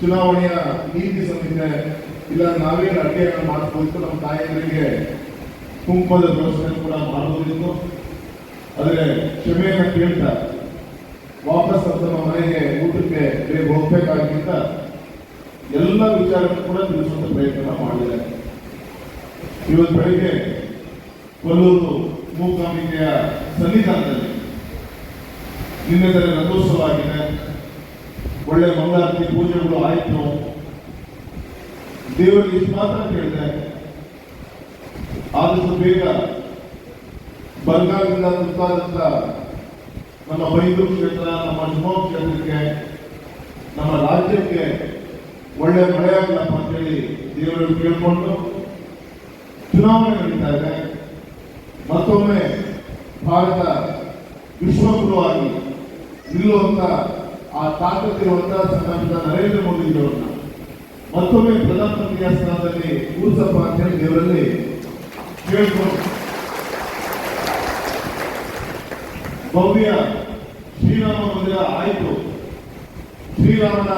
ಚುನಾವಣೆಯ ನೀತಿ ಸಂಹಿತೆ ಇಲ್ಲ ನಾವೇನು ಅಡ್ಡಿಯನ್ನು ಮಾಡಿಸ್ಬೋದು ನಮ್ಮ ತಾಯಿಯರಿಗೆ ಕುಂಕುಮದ ವ್ಯವಸ್ಥೆ ಕೂಡ ಮಾಡಬಹುದಿತ್ತು ಆದರೆ ಕ್ಷಮೆಯನ್ನು ಕೇಳ್ತಾ ವಾಪಸ್ ತಮ್ಮ ಮನೆಗೆ ಊಟಕ್ಕೆ ಬೇಗ ಹೋಗ್ಬೇಕಾಗಿಂತ ಎಲ್ಲ ವಿಚಾರವನ್ನು ಕೂಡ ತಿಳಿಸುವಂತ ಪ್ರಯತ್ನ ಮಾಡಿದೆ ಇವತ್ತು ಬೆಳಿಗ್ಗೆ ಕೊಲ್ಲೂರು ಮೂಕಾಂಬಿಕೆಯ ಸನ್ನಿಧಾನದಲ್ಲಿ ನಿನ್ನೆ ರಥೋತ್ಸವ ಆಗಿದೆ. ಒಳ್ಳೆ ಮಂಗಳಾರತಿ ಪೂಜೆಗಳು ಆಯಿತು. ದೇವರಿಗೆ ಇಷ್ಟು ಮಾತ್ರ ಕೇಳಿದೆ. ಆದಷ್ಟು ಬೇಗ ಬಂಗಾಳದಿಂದ ತುತ್ತಾದಂತ ನಮ್ಮ ಬೈದೂರು ಕ್ಷೇತ್ರ, ನಮ್ಮ ಶಿವಮೊಗ್ಗ ಕ್ಷೇತ್ರಕ್ಕೆ, ನಮ್ಮ ರಾಜ್ಯಕ್ಕೆ ಒಳ್ಳೆ ಮಳೆಯಾಗಲಪ್ಪ ಅಂತೇಳಿ ದೇವರನ್ನು ಕೇಳಿಕೊಂಡು ಚುನಾವಣೆ ನಡೀತಾ ಇದೆ. ಮತ್ತೊಮ್ಮೆ ಭಾರತ ವಿಶ್ವಗುರುವಾಗಿ ನಿಲ್ಲುವಂತ ಆ ತಾಕತ್ತಿರುವಂತಹ ಸಮಾಜದ ನರೇಂದ್ರ ಮೋದಿಜಿಯವರನ್ನ ಮತ್ತೊಮ್ಮೆ ಪ್ರಧಾನಮಂತ್ರಿಯ ಸ್ಥಾನದಲ್ಲಿ ಕೂರಿಸಪ್ಪ ಅಂತೇಳಿ ದೇವರಲ್ಲಿ ಕೇಳ್ಕೊಂಡು ಭವ್ಯ ಶ್ರೀರಾಮ ಮಂದಿರ ಆಯಿತು. ಶ್ರೀರಾಮನ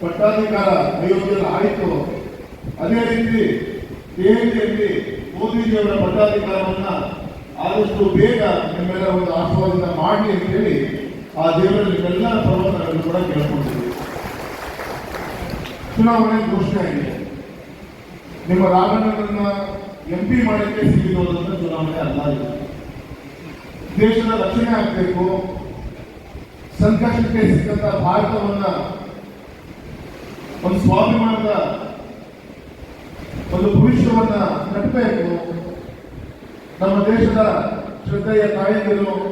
ಪಟ್ಟಾಧಿಕಾರ ಅಯೋಧ್ಯೆಯಲ್ಲಿ ಆಯಿತು. ಅದೇ ರೀತಿ ದೆಹಲಿಯಲ್ಲಿ ಮೋದಿಜಿಯವರ ಪಟ್ಟಾಧಿಕಾರವನ್ನ ಆದಷ್ಟು ಬೇಗ ನಿಮ್ಮೆಲ್ಲ ಒಂದು ಆಶೀರ್ವಾದದಿಂದ ಮಾಡಲಿ ಅಂತ ಹೇಳಿ ಆ ದೇವರಲ್ಲಿ ಎಲ್ಲ ಪರ್ವತಗಳನ್ನು ಕೂಡ ಕೇಳ್ಕೊಂಡಿದ್ದೀವಿ. ಚುನಾವಣೆ ಘೋಷಣೆ ಆಗಿದೆ. ನಿಮ್ಮ ರಾಮನಗರನ್ನ ಎಂ ಪಿ ಮಾಡಲಿಕ್ಕೆ ಸಿಗಿರೋದಂತ ಚುನಾವಣೆ ಅಲ್ಲ ಇದು. ದೇಶದ ರಕ್ಷಣೆ ಆಗಬೇಕು. ಸಂಕಷ್ಟಕ್ಕೆ ಸಿಕ್ಕಂತ ಭಾರತವನ್ನ ಒಂದು ಸ್ವಾಭಿಮಾನದ ಒಂದು ಭವಿಷ್ಯವನ್ನ ಕಟ್ಟಬೇಕು ನಮ್ಮ ದೇಶದ ಶ್ರದ್ಧೆಯ ತಾಯಂದಿರು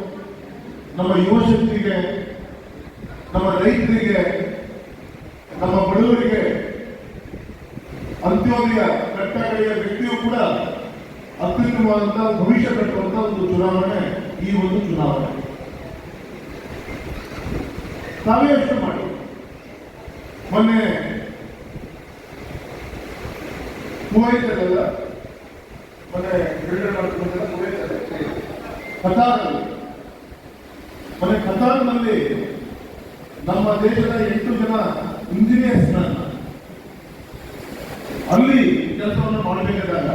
ನಮ್ಮ ಯುವಶಕ್ತಿಗೆ ನಮ್ಮ ರೈತರಿಗೆ, ನಮ್ಮ ಬಡವರಿಗೆ, ಅಂತ್ಯೋದಯ ಕಟ್ಟಕಡೆಯ ವ್ಯಕ್ತಿಯೂ ಕೂಡ ಅತ್ಯುತ್ತಮವಾದಂತಹ ಭವಿಷ್ಯ ಕಟ್ಟುವಂತಹ ಒಂದು ಚುನಾವಣೆ, ಈ ಒಂದು ಚುನಾವಣೆ. ತಾವೇ ಯೋಚನೆ ಮಾಡಿ. ಮೊನ್ನೆ ಕುವೈತಲ್ಲ ಮೊನ್ನೆ ಬಿಲ್ಡರ್ ಮಾಡ್ಕೊಂಡೆಲ್ಲ ಕುವೈತಲ್ಲ ಕತಾರಲ್ಲಿ ಮೊನ್ನೆ ಕತಾರ್ನಲ್ಲಿ ನಮ್ಮ ದೇಶದ ಎಂಟು ಜನ ಇಂಜಿನಿಯರ್ಸ್ ಅಲ್ಲಿ ಕೆಲಸವನ್ನು ಮಾಡಬೇಕಾದಾಗ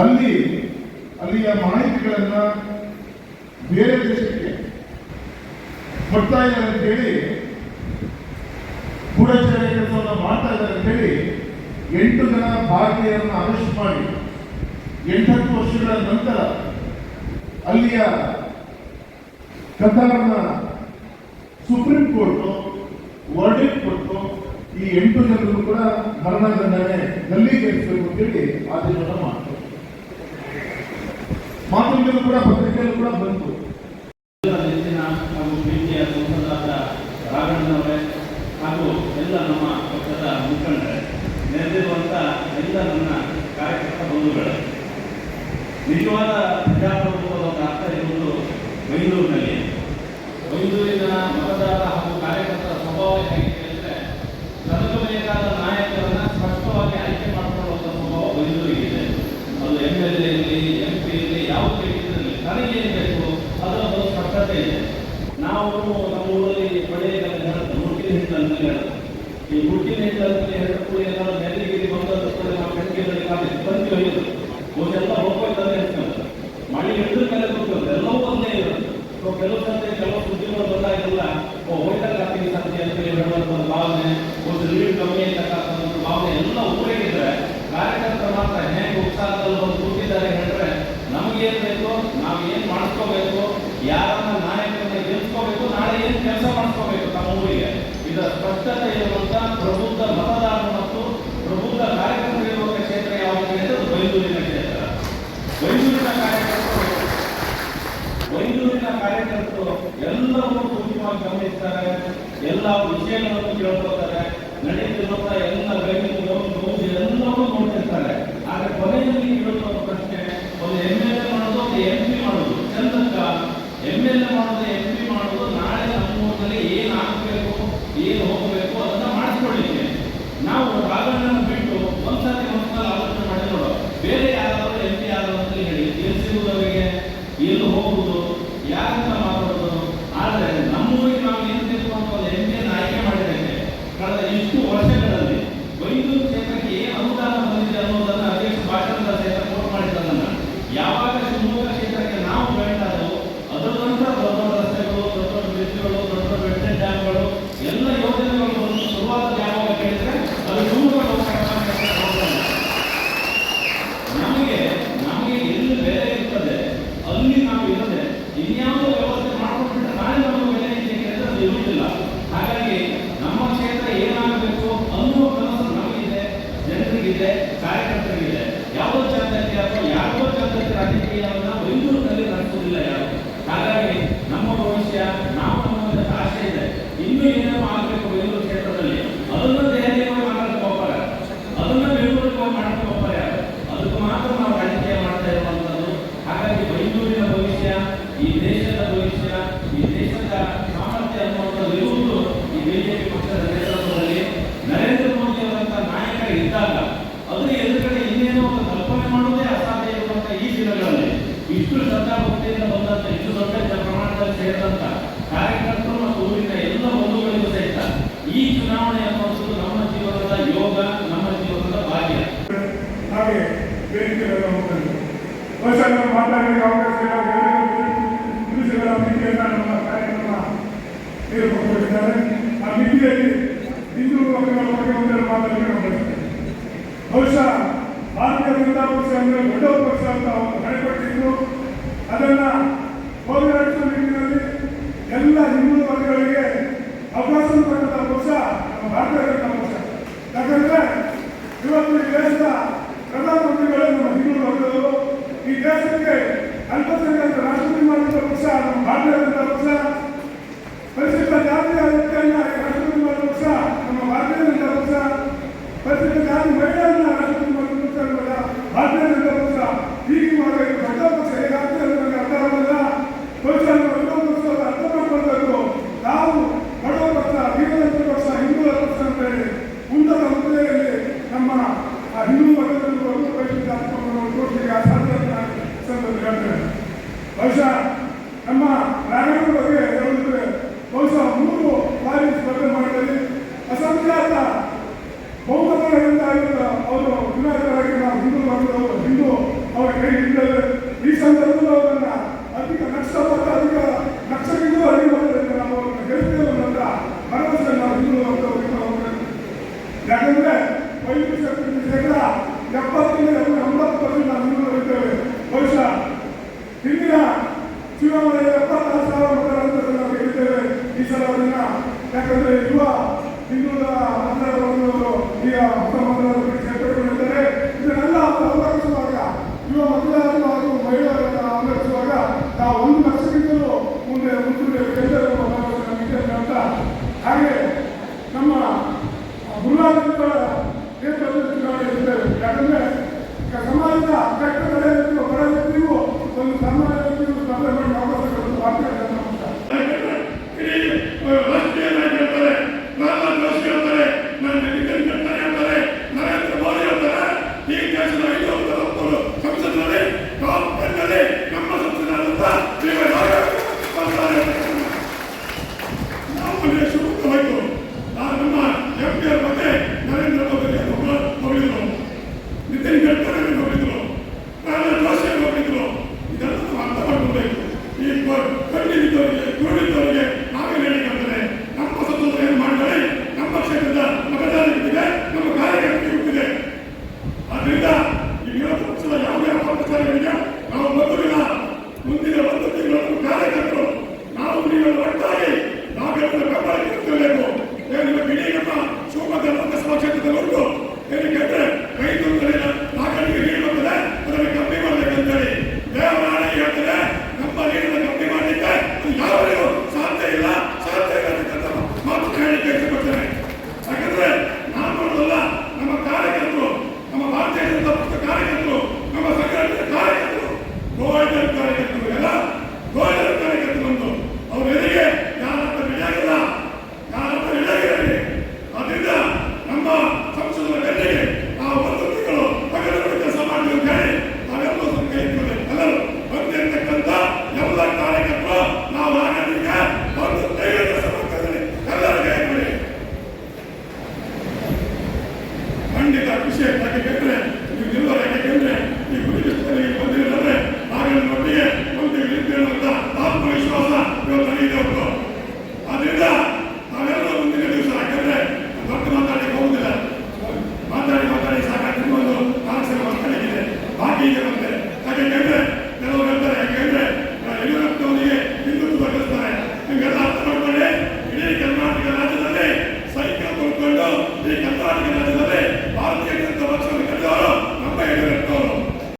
ಅಲ್ಲಿ ಅಲ್ಲಿಯ ಮಾಹಿತಿಗಳನ್ನ ಬೇರೆ ದೇಶಕ್ಕೆ ಕೊಡ್ತಾ ಇದ್ದಾರೆ ಅಂತ ಹೇಳಿ ಗೂಢಚಾರ ಕೆಲಸವನ್ನು ಮಾಡ್ತಾ ಇದ್ದಾರೆ ಅಂತ ಹೇಳಿ ಎಂಟು ಜನ ಭಾರತೀಯರನ್ನು ಅರೆಸ್ಟ್ ಮಾಡಿ, ಎಂಟತ್ತು ವರ್ಷಗಳ ನಂತರ ಅಲ್ಲಿಯ ಕತಾರ್ನ ಸುಪ್ರೀಂ ಕೋರ್ಟ್ ವರ್ಡಿಕ್ ಕೊಟ್ಟು ಈ ಎಂಟು ಜನರು ಕೂಡ ಮರಣದಂಡನೆ ಅಂತ ಹೇಳಿ ಆದೇಶವನ್ನು ಮಾಡ್ತಾರೆ. ಮಾತುಕತೆ ಕೂಡ, ಪತ್ರಿಕೆಯಲ್ಲೂ ಕೂಡ ಬಂತು. ಹಾಗೂ ಎಲ್ಲ ನಮ್ಮ ಪಕ್ಷದ ಮುಖಂಡರೇ ನೆರೆದಿರುವಂಥ ಎಲ್ಲ ನಿಜವಾದ ಪ್ರಜಾಪ್ರಭುತ್ವದ ಬೈಂದೂರಿನ ಮತದಾರ ಹಾಗೂ ಕಾರ್ಯಕರ್ತರ ಸ್ವಭಾವ ಹೇಗಿದೆ ಅಂದರೆ ನಾಯಕರನ್ನ ಸ್ಪಷ್ಟವಾಗಿ ಆಯ್ಕೆ ಮಾಡಿಕೊಳ್ಳುವಂಥ ಸ್ವಭಾವ ಬೈಂದೂರಿಗಿದೆ ಅದು ಎಂ ಎಲ್ ಎ ಇರಲಿ ಎಂ ಪಿ ಯಾವ ಇರಲಿ ನನಗೆ ಏನು ಬೇಕು ಅದರ ಒಂದು ಸ್ಪಷ್ಟತೆ ಇದೆ. ನಾವು ನಮ್ಮ ಊರಲ್ಲಿ ಮುಟ್ಟಿನ ಹಿಟ್ಟು ಅಂತ ಹೇಳೋದು ಈ ಮುಟ್ಟಿನ ಹಿಟ್ಟು ಅಂತ ಹೇಳಕ್ಕೂ ಏನಾದ್ರು ನೆಲ್ಲಿಗಿರಿ ಬಂದದ್ದು ನಾವು ಕಟ್ಟಿಗೆದಲ್ಲಿ ಕಾಲಿ ಬಂದು ಒಯ್ಯೋದು ಅವನ್ನೆಲ್ಲ ಹೋಗ್ಬೇಕಂತ ಹೇಳ್ತಾರೆ. ಮಳೆ ಹಿಡಿದ ಮೇಲೆ ಗೊತ್ತಿರುತ್ತೆ ಎಲ್ಲವೂ ಕೆಲವು ಸಂತೆ, ಕೆಲವು ಸುದ್ದಿಗಳು ಬಂದಾಗೆಲ್ಲ ಹೋಯ್ತಕ್ಕ ಹಾಕ್ತೀನಿ ಸಂತೆ ಅಂತ ಹೇಳಿ ಹೇಳುವಂಥ ಒಂದು ಭಾವನೆ, ಒಂದು ಕಮ್ಮಿ ಅಂತಕ್ಕಂಥ ಒಂದು ಭಾವನೆ ಎಲ್ಲ ಕಾರ್ಯಕರ್ತರು ಮಾತ್ರ ಹೇಗೆ ಉತ್ಸಾಹದಲ್ಲಿ ಬಂದು ಕೂತಿದ್ದಾರೆ ಹೇಳಿದ್ರೆ ನಮಗೇನು ಬೇಕು ನಾವು ಏನು ಮಾಡಿಸ್ಕೋಬೇಕು ಯಾರನ್ನ ನಾಯಕರನ್ನ ಗೆಲ್ಸ್ಕೋಬೇಕು ನಾಳೆ ಏನು ಕೆಲಸ ಮಾಡಿಸ್ಕೋಬೇಕು ನಮ್ಮ ಊರಿಗೆ ಇದರ ಸ್ಪಷ್ಟತೆ ಇರುವಂತ ಪ್ರಬುದ್ಧ ಮತದಾರರು ಮತ್ತು ಪ್ರಬುದ್ಧ ಕಾರ್ಯಕರ್ತರು ಇರುವಂತ ಕ್ಷೇತ್ರ ಯಾವುದು ಅಂದರೆ ಅದು ಬೈಂದೂರಿನ ಕ್ಷೇತ್ರ ಬೈಂದೂರಿನ ಕಾರ್ಯಕರ್ತರು ಬೈಂದೂರಿನ ಕಾರ್ಯಕರ್ತರು ಎಲ್ಲವನ್ನೂ ಸೂಕ್ಷ್ಮವಾಗಿ ಗಮನಿಸ್ತಾರೆ, ಎಲ್ಲ ವಿಷಯಗಳನ್ನು ಕೇಳ್ಕೊತಾರೆ ನಡೆಯುತ್ತಿರುವಂತ ಎಲ್ಲ ನೋವು ಎಲ್ಲವನ್ನೂ ನೋಡ್ತಿರ್ತಾರೆ. ಆದ್ರೆ ಕೊನೆಯಲ್ಲಿ ಕೇಳುವ ಪ್ರಶ್ನೆ, ಒಂದು ಎಂ ಎಲ್ ಎ ಮಾಡೋದು ಒಂದು ಎಂ ಪಿ ಮಾಡೋದು? ಚಂದಕ್ಕ ಎಂ ಎಲ್ ಎ ಮಾಡೋದು ಎಂ ಪಿ ಮಾಡೋದು ನಾಳೆ ಸಮೂಹದಲ್ಲಿ ಏನು ಆಗಬೇಕು, ಏನು ಹೋಗಬೇಕು ಅದನ್ನ ಮಾಡಿಸ್ಕೊಳ್ಳಿಕ್ಕೆ. ನಾವು ರಾಘಣ್ಣನ ಬಿಟ್ಟು ಒಂದ್ಸತಿ ಒಂದ್ಸಲ ಆಲೋಚನೆ ಇಷ್ಟು ಶ್ರದ್ಧಾಭಕ್ತಿಯಿಂದ ಬಂದಂತ, ಇಷ್ಟು ದೊಡ್ಡ ಪ್ರಮಾಣದಲ್ಲಿ ಸೇರಿದಂತ ಕಾರ್ಯಕರ್ತರು ಮತ್ತು ಊರಿನ ಎಲ್ಲ ಬಂಧುಗಳಿಗೂ ಸಹಿತ ಈ ಚುನಾವಣೆ ಅನ್ನಿಸುವುದು ನಮ್ಮ ಜೀವನದ ಯೋಗ, ನಮ್ಮ ಜೀವನದ ಭಾಗ್ಯ. ಹಾಗೆ ಮಾತಾಡಲಿಕ್ಕೆ ಅವಕಾಶ ನಮ್ಮ ಕಾರ್ಯಕ್ರಮ ಏರ್ಪಡಿಸಿದ್ದಾರೆ ಆ ಮಿತಿಯಲ್ಲಿ ಹಿಂದೂ ಮಕ್ಕಳ ಬಗ್ಗೆ ಒಂದೆರಡು ಮಾತಾಡಲಿಕ್ಕೆ ಅವಕಾಶ ಬಹುಶಃ ಭಾರತೀಯ ಜನತಾ ಪಕ್ಷ ಅಂದರೆ ದೊಡ್ಡ ಪಕ್ಷ ಅಂತ ಅವರು ಕಡೆಪಟ್ಟಿದ್ದು ಅದನ್ನು ಹೋರಾಡಿಸುವ ನಿಟ್ಟಿನಲ್ಲಿ ಎಲ್ಲ ಹಿಂದೂ ವರ್ಗಗಳಿಗೆ ಅವಕಾಶ ಕೊಟ್ಟಂಥ ಪಕ್ಷ ನಮ್ಮ ಭಾರತೀಯ ಜನತಾ ಪಕ್ಷ. ಯಾಕಂದರೆ ಇವತ್ತು ಈ ದೇಶದ ಪ್ರಧಾನಮಂತ್ರಿಗಳು ನಮ್ಮ ಹಿಂದೂ ವರ್ಗದವರು. ಈ ದೇಶಕ್ಕೆ ಅಲ್ಪಸಂಖ್ಯಾತ ರಾಷ್ಟ್ರಪತಿ ಮಾಡಿದಂಥ ಪಕ್ಷ, ನಮ್ಮ ಭಾರತೀಯ ಜನತಾ ಪಕ್ಷ. ಪರಿಶಿಷ್ಟ ಜಾತಿ ವ್ಯಕ್ತಿಯನ್ನು ರಾಷ್ಟ್ರಪತಿ ಮಾಡಿದ ಪಕ್ಷ, ನಮ್ಮ ಭಾರತೀಯ ಜನತಾ ಪಕ್ಷ. ಪರಿಶಿಷ್ಟ ಜಾತಿ ಮಹಿಳೆಯರನ್ನ ರಾಷ್ಟ್ರಪತಿ ಮಾಡಿದ ఈ సందర్భంలో ಹಾಗೆ ನಮ್ಮ ಗುರುವಾದಿಗಳ ನೇತೃತ್ವದಲ್ಲಿ ಯಾಕಂದರೆ ಸಮಾಜದ ಅಧ್ಯಕ್ಷ ನಡೆಯಬೇಕು